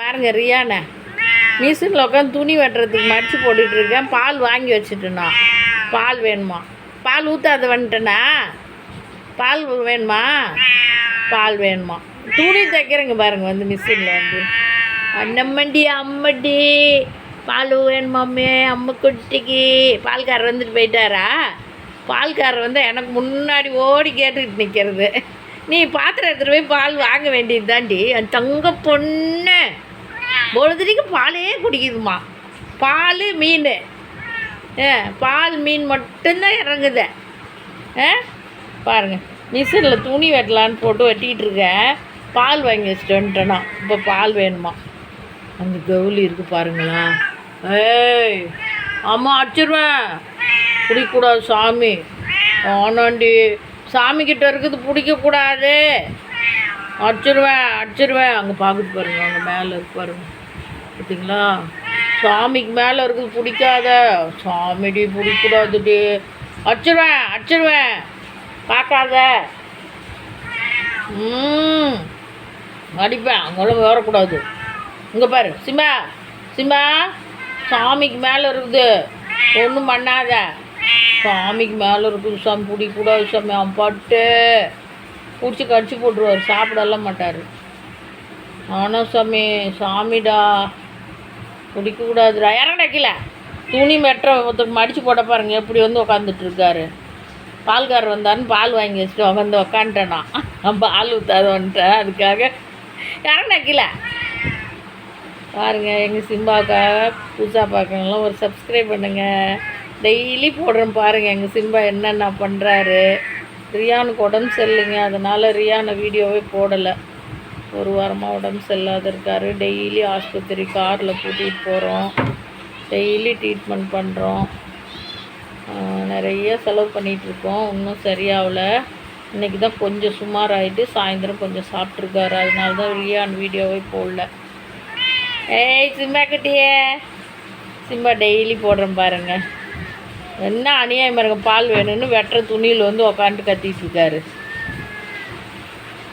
பாருங்க ரியானா. மிஷினில் உட்காந்து துணி வெட்டுறதுக்கு மடித்து போட்டுட்டு இருக்கேன். பால் வாங்கி வச்சுட்டுனா. பால் வேணுமா? பால் ஊற்றாத வந்துட்டேனா? பால் வேணுமா? பால் வேணுமா? துணி தைக்கிறேங்க பாருங்க வந்து மிஷினில் வந்து. அண்ணம்மண்டி அம்மடி பால் வேணுமாமே அம்ம? குட்டிக்கு. பால்காரர் வந்துட்டு போயிட்டாரா? பால்காரர் வந்து எனக்கு முன்னாடி ஓடி கேட்டுக்கிட்டு நிற்கிறது நீ பாத்திரம் எடுத்துகிட்டு போய் பால் வாங்க வேண்டியது தாண்டி அந்த தங்க பொண்ணு. பொழுதுக்கு பாலே குடிக்குதுமா பால் மீன். ஆ பால் மீன் மட்டும்தான் இறங்குது. ஆ பாருங்கள் மிஷினில் துணி வெட்டலான்னு போட்டு வெட்டிக்கிட்டு இருக்கேன் பால் வாங்கி வச்சுட்டு வந்துட்டேனா. இப்போ பால் வேணுமா? அந்த கவுளி இருக்கு பாருங்களா. ஏய் அம்மா அடிச்சிருவேன் பிடிக்கக்கூடாது சாமி. ஆனாண்டி சாமி கிட்ட இருக்குது பிடிக்கக்கூடாது அடிச்சிருவேன் அடிச்சிருவேன். அங்கே பார்க்குது பாருங்க அங்கே மேலே இருக்கு பாருங்க. பார்த்தீங்களா சாமிக்கு மேலே இருக்குது பிடிக்காத. சாமிடி பிடிக்கூடாதுடி. அடிச்சிருவேன் அடிச்சிருவேன். பார்க்காத. ம். அடிப்பேன் அங்கெல்லாம் வரக்கூடாது இங்கே பாரு சிம்மா சிம்மா சாமிக்கு மேலே இருக்குது. ஒன்றும் பண்ணாத. சாமிக்கு மேலே இருக்குது சாமி. பிடிக்கூடாது சாமி. அவன் பட்டு பிடிச்சி கடிச்சு போட்டுருவார். சாப்பிடலாம் மாட்டார். ஆனால் சாமி சாமிடா. பிடிக்கக்கூடாதுடா இறங்கடா கீழே. துணி மெட்டுற ஒருத்தர் மடித்து போட பாருங்க. எப்படி வந்து உக்காந்துட்ருக்காரு பால்காரர் வந்தாருன்னு பால் வாங்கி வச்சுட்டு உட்காந்து உக்காந்துட்டேனா. பால் ஊற்றாத வந்துட்டேன் அதுக்காக இறங்கடா கீழே. பாருங்கள் எங்கள் சிம்பாவுக்காக புதுசாக பார்க்கறவங்களாம் ஒரு சப்ஸ்கிரைப் பண்ணுங்கள் டெய்லி போடுறேன் பாருங்கள் எங்கள் சிம்பா என்னென்ன பண்ணுறாரு ரியானுக்கு உடம்பு சரியில்லைங்க. அதனால் ரியானை வீடியோவே போடலை. ஒரு வாரமாக உடம்பு சரியில்லாத இருக்காரு. டெய்லி ஆஸ்பத்திரி காரில் கூட்டிகிட்டு போகிறோம் டெய்லி ட்ரீட்மெண்ட் பண்ணுறோம் நிறைய செலவு பண்ணிகிட்ருக்கோம் இன்னும் சரியாகல இன்றைக்கி தான் கொஞ்சம் சுமார் ஆகிட்டு சாயந்தரம் கொஞ்சம் சாப்பிட்ருக்காரு அதனால தான் ரியான் வீடியோவே போடல. ஏய் சிம்பா கிட்டியே. சிம்பா டெய்லி போடுறேன் பாருங்கள் என்ன அநியாயம் பாருங்க பால் வேணும்னு வெட்டுற துணியில் வந்து உக்காந்துட்டு கத்திட்டு இருக்காரு.